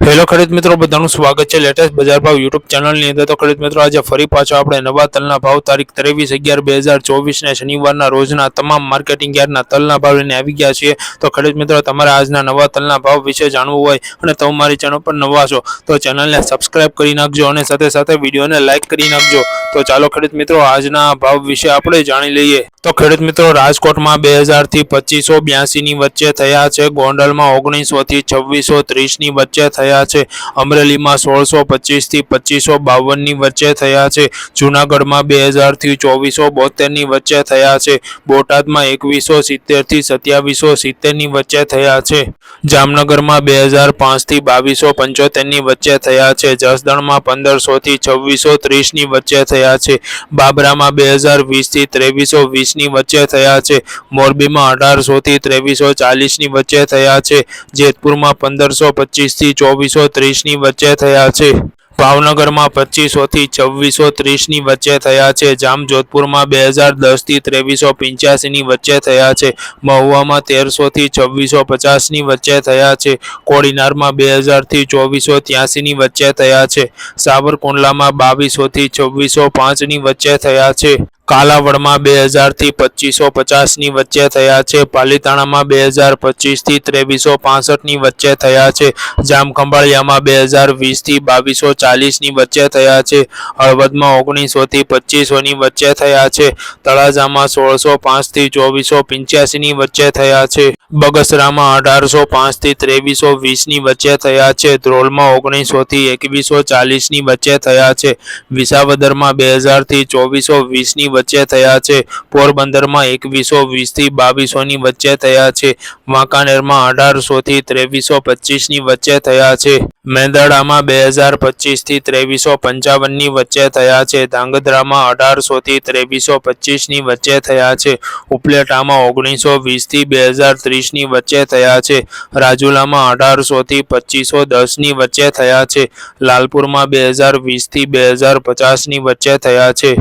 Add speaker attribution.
Speaker 1: Hello ખરીદ મિત્રો, બધાનું સ્વાગત છે લેટેસ્ટ બજાર ભાવ યુટ્યુબ ચેનલની અંદર. તો ખરીદ મિત્રો, આજે ફરી પાછો આપણે નવા તલના ભાવ તારીખ ત્રેવીસ અગિયાર બે હજાર ચોવીસને શનિવારના રોજના તમામ માર્કેટિંગ યાર્ડના તલના ભાવ લઈને આવી ગયા છીએ. તો ખરીદ મિત્રો, તમારે આજના નવા તલના ભાવ વિશે જાણવું હોય અને તમારી ચેનલ પર નવા છો, તો ચેનલને સબસ્ક્રાઇબ કરી નાખજો અને સાથે સાથે વિડીયોને લાઇક કરી નાખજો. તો ચાલો ખરીદ મિત્રો, આજના ભાવ વિશે આપણે જાણી લઈએ. તો ખેડૂત મિત્રો, રાજકોટમાં બે હજારથી પચીસો બ્યાસીની વચ્ચે થયા છે. ગોંડલમાં ઓગણીસોથી છવ્વીસો ત્રીસની વચ્ચે થયા છે. અમરેલીમાં સોળસો પચીસથી પચીસો બાવનની વચ્ચે થયા છે. જૂનાગઢમાં બે હજારથી ચોવીસો બોતેરની વચ્ચે થયા છે. બોટાદમાં એકવીસો સિત્તેરથી સત્યાવીસો સિત્તેરની વચ્ચે થયા છે. જામનગરમાં બે હજાર પાંચથી બાવીસો પંચોતેરની વચ્ચે થયા છે. જસદણમાં પંદરસોથી છવ્વીસો ત્રીસની વચ્ચે થયા છે. બાબરામાં બે હજાર વીસથી ત્રેવીસો વીસની વચ્ચે થયા છે. મોરબીમાં અઢારસોથી ત્રેવીસો ચાલીસની વચ્ચે થયા છે. જેતપુરમાં પંદરસો પચીસથી ચોવીસો ત્રીસની વચ્ચે થયા છે. ભાવનગરમાં પચીસોથી છવ્વીસો ત્રીસની વચ્ચે થયા છે. જામજોધપુરમાં બે હજાર દસથી ત્રેવીસો પંચ્યાસીની વચ્ચે થયા છે. મહુવામાં તેરસોથી છવ્વીસો પચાસની વચ્ચે થયા છે. કોડીનારમાં બે હજારથી ચોવીસો ત્યાસીની વચ્ચે થયા છે. સાવરકુંડલામાં બાવીસોથી છવ્વીસો પાંચની વચ્ચે થયા છે. કાલાવડમાં બે હજારથી પચીસો પચાસની વચ્ચે થયા છે. પાલીતાણામાં બે હજાર પચીસથી ત્રેવીસો પાસઠની વચ્ચે થયા છે. જામખંભાળિયામાં બે હજાર વીસથી બાવીસો ચાલીસની વચ્ચે થયા છે. હળવદમાં ઓગણીસોથી પચીસોની વચ્ચે થયા છે. તળાજામાં સોળસો પાંચથી ચોવીસો પંચ્યાસીની વચ્ચે થયા છે. બગસરામાં અઢારસો પાંચથી ત્રેવીસો વીસની વચ્ચે થયા છે. ધ્રોલમાં ઓગણીસોથી એકવીસો ચાલીસની વચ્ચે થયા છે. વિસાવદરમાં બે હજારથી ચોવીસો વીસની વચ્ચે થયા છે. પોરબંદરમાં એકવીસો વીસથી બાવીસોની વચ્ચે થયા છે. વાંકાનેરમાં અઢારસોથી ત્રેવીસો પચીસની વચ્ચે થયા છે. મેંદરડામાં બે હજાર પચીસથી ત્રેવીસો પંચાવનની વચ્ચે થયા છે. ધાંગધ્રામાં અઢારસોથી ત્રેવીસો પચીસની વચ્ચે થયા છે. ઉપલેટામાં ઓગણીસો વીસથી બે હજાર ત્રીસની વચ્ચે થયા છે. રાજુલામાં અઢારસોથી પચીસો દસની વચ્ચે થયા છે. લાલપુરમાં બે હજાર વીસથી બે હજાર પચાસની વચ્ચે થયા છે.